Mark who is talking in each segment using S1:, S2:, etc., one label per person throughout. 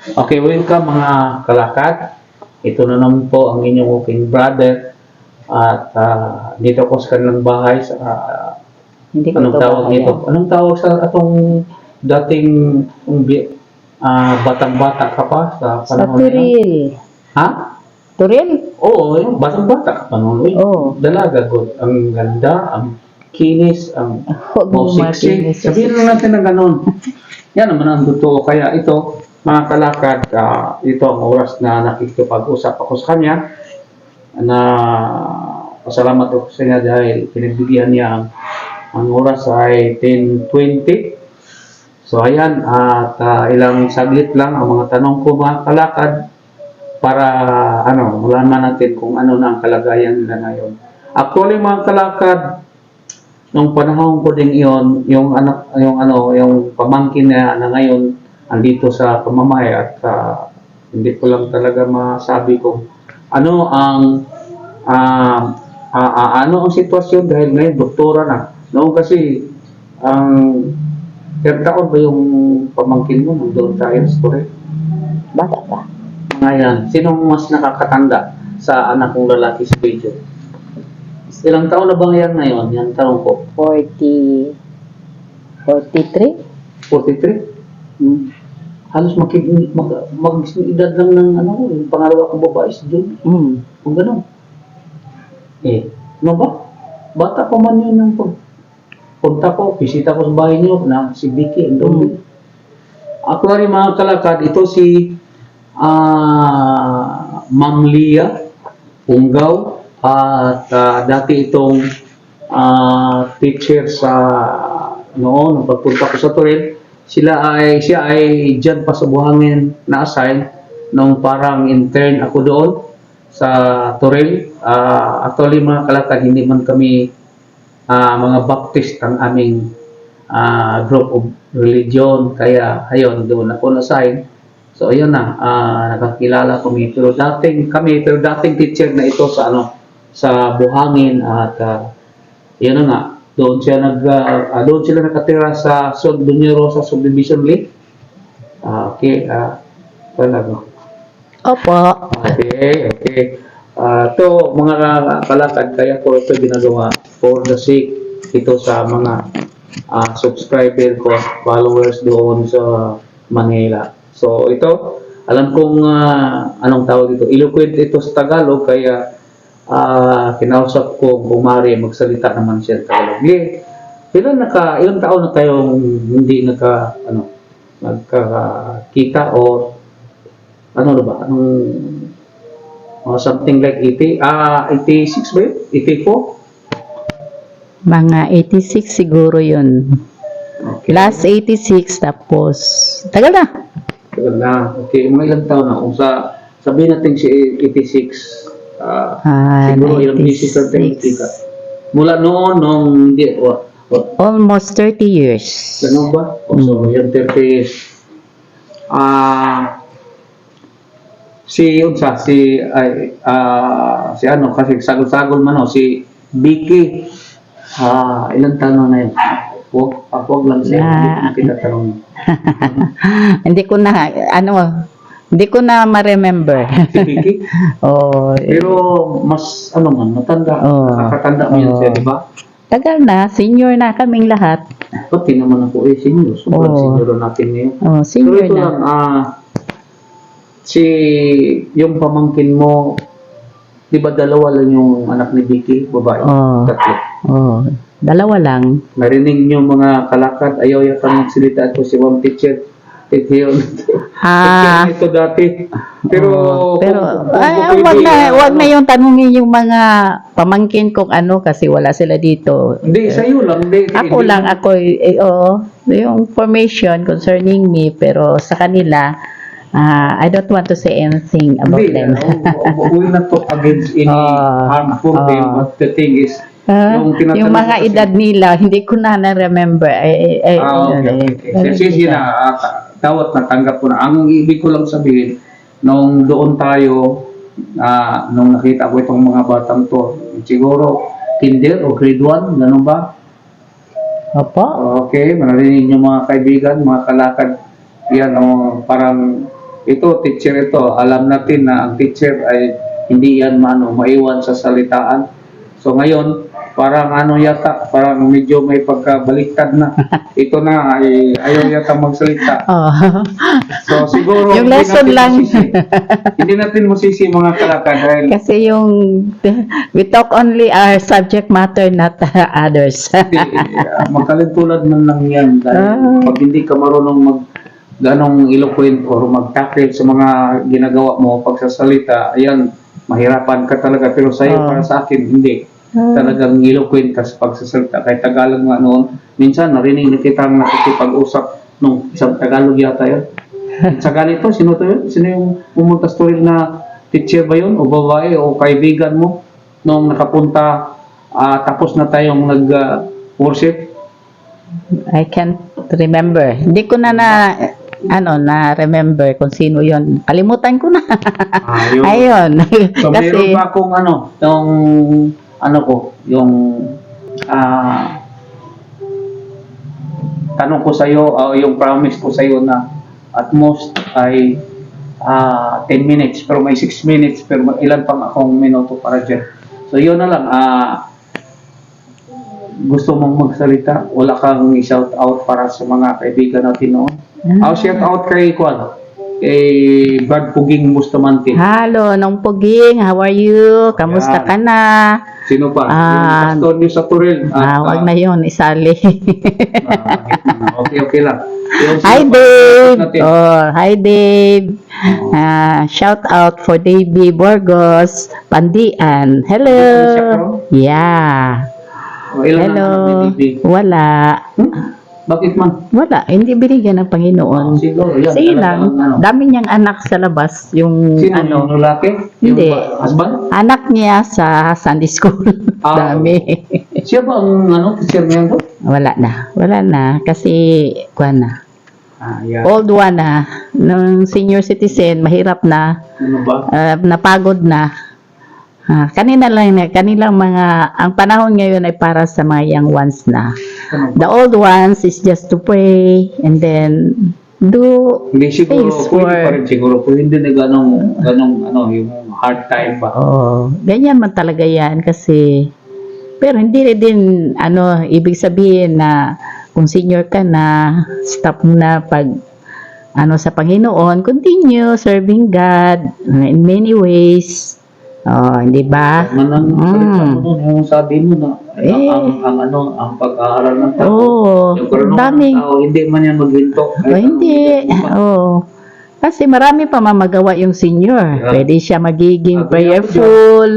S1: Okay, welcome mga kalakad. Ito na naman po ang inyong working brother. At ah, dito ko sa kanilang bahay sa ah,
S2: Hindi ko
S1: anong tawag
S2: kaya.
S1: nito? Anong tawag sa atong dating ah, batang-bata ka pa sa
S2: Sa
S1: panahon na yun?
S2: Turil.
S1: Ha?
S2: Turil?
S1: Oo, yung batang-bata ka pa noon. Uy,
S2: Oo.
S1: Dalaga good. Ang ganda, ang kinis, ang
S2: Huwag mo
S1: sexy.
S2: makinis.
S1: Sabihin lang natin na ganun. Yan naman ang totoo. Kaya ito, mga kalakad, ah, ito ang oras na nakikipag-usap ako sa kanya na pasalamat ako sa kanya dahil pinagbigyan niya ang, ang oras ay 10.20. So ayan, at ah, ilang saglit lang ang mga tanong ko mga kalakad para ano, malaman natin kung ano na ang kalagayan nila ngayon. Actually mga kalakad, nung panahon ko din iyon, yung anak, yung ano, yung pamangkin na, na ngayon andito sa pamamahay at ah, hindi ko lang talaga masabi kung ano ang ah, ah, ah, ano ang sitwasyon dahil ngayon doktora na. Noon kasi ang third taon ba yung pamangkin mo nandun sa Airstore?
S2: Bata pa.
S1: Mga yan. Sinong mas nakakatanda sa anak kong lalaki sa video? Ilang taon na ba yan ngayon? Yan tanong ko.
S2: 40... 43?
S1: 43?
S2: Hmm.
S1: Halos makig mag, mag edad lang ng ano, yung pangalawa kong babae si Jun.
S2: Hmm.
S1: Kung gano'n. Eh, ano ba? Bata pa man yun ng pag punta ko, bisita ko sa bahay niyo na si Vicky and
S2: Mm.
S1: Ako rin mga kalakad, ito si ah Ma'am Lia Punggaw at ah, dati itong ah, teacher sa noon, pagpunta ko sa Toril, sila ay, siya ay dyan pa sa buhangin na assign nung parang intern ako doon sa Toril. Ah, actually mga kalakad, hindi man kami ah, mga Baptist ang aming ah, group of religion. Kaya, ayun, doon ako na-sign. So, ayun na, ah, nakakilala kami. Pero dating kami, pero dating teacher na ito sa ano, sa buhangin at ah, yun na nga, doon siya nag, ah, doon sila nakatira sa Sub Dunyero sa Subdivision League. Ah, okay, ah, talaga.
S2: Opo.
S1: Okay, okay. Ah, to mga kalakad, kaya ko ito ginagawa for the sake ito sa mga ah, subscriber ko, followers doon sa Manila. So ito, alam kong ah, anong tawag ito, eloquent ito sa Tagalog, kaya ah, kinausap ko kung maaari magsalita naman siya Tagalog. Yeah. Ilan naka, ilang taon na kayong hindi nagka, ano, nagkakita o ano na ba? Anong uh, something like 80, ah 86 ba yun? 84?
S2: Mga 86 siguro yun.
S1: Okay.
S2: Last 86 tapos... Tagal na.
S1: Tagal na. Okay, mga ilang taon na. Kung sa, sabihin natin si 86, ah
S2: Ah,
S1: siguro ilang 86 natin
S2: 96.
S1: ka. Mula noon, nung hindi, wa, wa,
S2: Almost 30 years.
S1: ganun ba? O, so, yung 30 years. Ah, si yun sa si ay ah si ano kasi sagol-sagol man oh, si Vicky ah ilang taon na yun wag wag lang siya
S2: Na-
S1: hindi kita tanong
S2: hindi ko na, ano, hindi ko na ma-remember.
S1: si Vicky
S2: oh,
S1: pero mas ano man matanda
S2: Oo.
S1: nakakatanda mo yun siya
S2: Oo.
S1: di ba
S2: tagal na, senior na kaming lahat.
S1: pati naman ako eh senior sobrang
S2: Oo.
S1: senior na natin ngayon
S2: Oh,
S1: pero
S2: senior
S1: ito
S2: na.
S1: lang ah si yung pamangkin mo di ba dalawa lang yung anak ni Vicky babae
S2: Oo.
S1: tatlo
S2: Oh, dalawa lang.
S1: Narinig niyo mga kalakad, ayaw yata magsalita ito si Ma'am Teacher. Yun.
S2: Ah.
S1: ito dati. Pero,
S2: Oo, pero
S1: kung- kung
S2: ay, wag na
S1: ah,
S2: wag na
S1: ano,
S2: yung tanungin yung mga pamangkin kung ano kasi wala sila dito.
S1: Hindi, sa iyo lang. Hindi,
S2: Ako
S1: hindi-
S2: lang ako eh, oo, yung information concerning me pero sa kanila ah, I don't want to say anything about
S1: Hindi,
S2: them.
S1: uh, we not against any
S2: Oo.
S1: harmful
S2: Oo.
S1: thing, but the thing is,
S2: Ah,
S1: yung
S2: mga
S1: kasi-
S2: edad nila hindi ko na na-remember. Ay, ay, ay,
S1: Ah, okay, okay,
S2: eh.
S1: okay. Kasi sila, tawat natanggap ko na. Ang ibig ko lang sabihin, nung doon tayo, ah, nung nakita ko itong mga batang to, siguro, kinder o grade 1, gano'n ba?
S2: Opo.
S1: Okay, marinig niyo mga kaibigan, mga kalakad, yan o parang ito, teacher ito, alam natin na ang teacher ay hindi yan ano, maiwan sa salitaan. So ngayon, parang ano yata, parang medyo may pagkabaliktad na. Ito na, ay, ayaw yata magsalita.
S2: Oh.
S1: So siguro,
S2: Yung
S1: hindi
S2: lesson lang.
S1: Masisi, hindi natin masisi mga kalakad dahil
S2: Kasi yung we talk only our subject matter not others.
S1: Uh, magkalintulad man lang yan dahil
S2: Ah.
S1: pag hindi ka marunong mag ganong eloquent or mag-tackle sa mga ginagawa mo pagsasalita, ayan, mahirapan ka talaga. Pero sa'yo,
S2: Ah.
S1: para sa akin, hindi. Talagang eloquent ka sa pagsasalita. Kahit Tagalog nga noon, minsan narinig na kitang nakikipag-usap nung isang Tagalog yata yun. sa ganito, sino to yun? Sino yung pumunta story na teacher ba yun? O babae? O kaibigan mo? Nung nakapunta, ah, tapos na tayong nag-worship?
S2: I can't remember. Hindi ko na na ano na remember kung sino yon. Kalimutan ko na.
S1: Ayun.
S2: Ayun.
S1: So, meron
S2: Kasi
S1: pa akong ano, yung, ano ko, yung, ah, tanong ko sa'yo, ah, yung promise ko sa'yo na at most ay ah 10 minutes, pero may 6 minutes, pero may ilan pang akong minuto para dyan. So, yun na lang, ah, gusto mong magsalita, wala kang shout out para sa mga kaibigan natin noon. I'll shout out kay Kwan, kay Brad Puging Bustamante.
S2: Hello, Nong Puging, how are you? Kamusta
S1: Yan.
S2: ka na?
S1: Sino pa?
S2: Ah,
S1: yung pastor niyo sa Turil.
S2: Ah, wag na yun, isali.
S1: ah, okay, okay lang. Yung
S2: hi? Dave! Oh, hi, Dave!
S1: Oh.
S2: Ah, shout out for Davey Borgos, Pandian. Hello! Yeah.
S1: Oh,
S2: Hello. Wala.
S1: Hmm? Bakit man?
S2: Wala. Hindi binigyan ng Panginoon.
S1: siguro, yan.
S2: Sige
S1: talagang
S2: lang.
S1: Ano.
S2: Dami niyang anak sa labas. Yung
S1: Sino
S2: ano.
S1: yung lalaki?
S2: Hindi.
S1: Yung ba- husband?
S2: Anak niya sa Sunday school.
S1: Ah.
S2: Dami.
S1: Siya ba ang ano, teacher niya to?
S2: Wala na. Wala na. Kasi, kuha na.
S1: Ah, yeah.
S2: Old one na. Nung senior citizen, mahirap na.
S1: Ano ba?
S2: ah, napagod na. Ah, kanina lang na, kanilang mga, ang panahon ngayon ay para sa mga young ones na. The old ones is just to pray and then do
S1: Hindi siguro, pwede
S2: for-
S1: pa rin siguro. Kung hindi na ganong, ganong, ano, yung hard time ba?
S2: Oh, ganyan man talaga yan kasi pero hindi rin din ano ibig sabihin na kung senior ka na stop mo na pag ano sa Panginoon, continue serving God in many ways. Oh, hindi ba?
S1: Man ang
S2: Mm.
S1: sabi mo na,
S2: Eh.
S1: ang, ang, ano, ang pag-aaral ng tao.
S2: Oo,
S1: yung karunungan ng
S2: daming
S1: tao, hindi man yan maghinto.
S2: Oh, hindi. Oh. Kasi marami pa mamagawa yung senior.
S1: Yeah.
S2: Pwede siya magiging
S1: ako
S2: prayerful,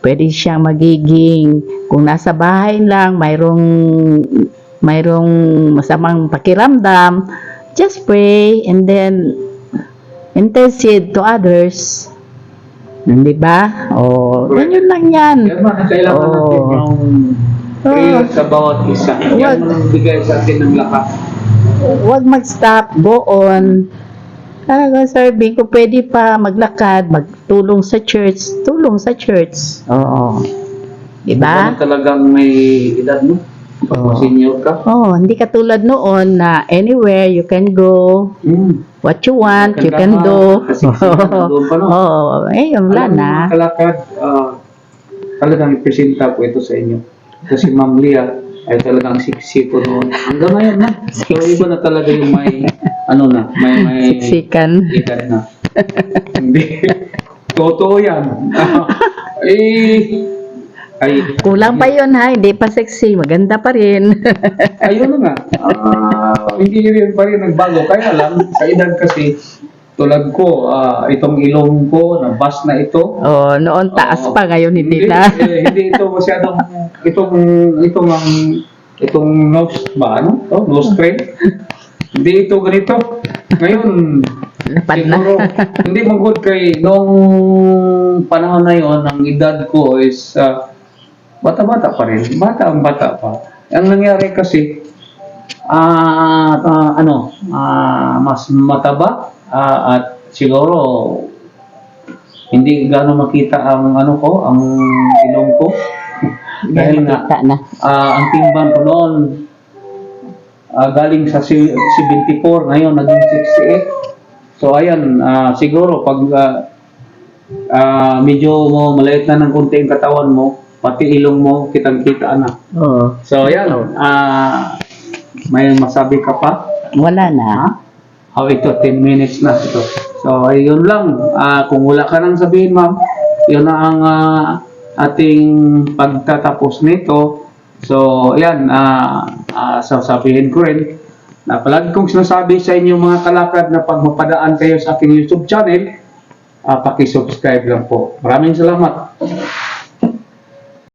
S2: pwede siya magiging, kung nasa bahay lang, mayroong, mayroong masamang pakiramdam, just pray and then intercede to others. Hindi ba? Oh, ganyan lang yan.
S1: Yan man ang kailangan
S2: Oo.
S1: natin yung prayer sa bawat isa.
S2: Wag.
S1: Yan ang bigay sa atin ng lakas.
S2: Huwag mag-stop, go on. Talaga, serving, kung pwede pa maglakad, magtulong sa church, tulong sa church. Oo. Diba?
S1: Kung talagang may edad mo, pag
S2: Oo.
S1: senior ka.
S2: Oh, hindi katulad noon na anywhere you can go,
S1: Hmm.
S2: What you want, you can do.
S1: kasi sila nandun pa, no?
S2: Oo, eh, wala
S1: Alam mo,
S2: na.
S1: kalakad, ah, talagang ipresenta ko ito sa inyo. Kasi Ma'am Lia ay talagang siksi ko noon. Hanggang ngayon na. So iba na talaga yung may, ano na, may, may
S2: Siksikan.
S1: edad na. Hindi. Totoo yan. eh, ay,
S2: Kulang pa yun ha, hindi pa sexy, maganda pa rin.
S1: ayun na nga. Ah, hindi rin pa rin nagbago. Kaya lang, sa edad kasi, tulad ko, ah, itong ilong ko, nabas na ito.
S2: oh, noon taas
S1: Oo.
S2: pa, ngayon hindi
S1: hindi,
S2: na.
S1: eh, hindi ito masyadong, itong, itong, ang, itong nose ba, ano? Oh, nose train. hindi ito ganito. Ngayon,
S2: Lapad na.
S1: siguro, hindi magod kay, nung panahon na yon ang edad ko is, ah, bata-bata pa rin. Bata ang bata pa. Ang nangyari kasi, ah, ah, ano, ah, mas mataba, ah, at siguro, hindi gaano makita ang ano ko, ang ilong ko. Dahil
S2: Makita na.
S1: ah, ang timbang ko noon, ah, galing sa si- 74, ngayon naging 68. So ayan, ah, siguro pag ah, ah, medyo mo maliit na ng konti ang katawan mo, pati ilong mo kitang-kita na.
S2: Oo.
S1: So ayan, ah, may masabi ka pa?
S2: Wala na.
S1: Ha? Oh, ito, 10 minutes na ito. So, ayun lang. Ah, kung wala ka nang sabihin, ma'am, yun na ang ah, ating pagtatapos nito. So, ayan, ah, ah, sasabihin ko rin na palagi kong sinasabi sa inyo mga kalakad na pag mapadaan kayo sa aking YouTube channel, ah, pakisubscribe lang po. Maraming salamat.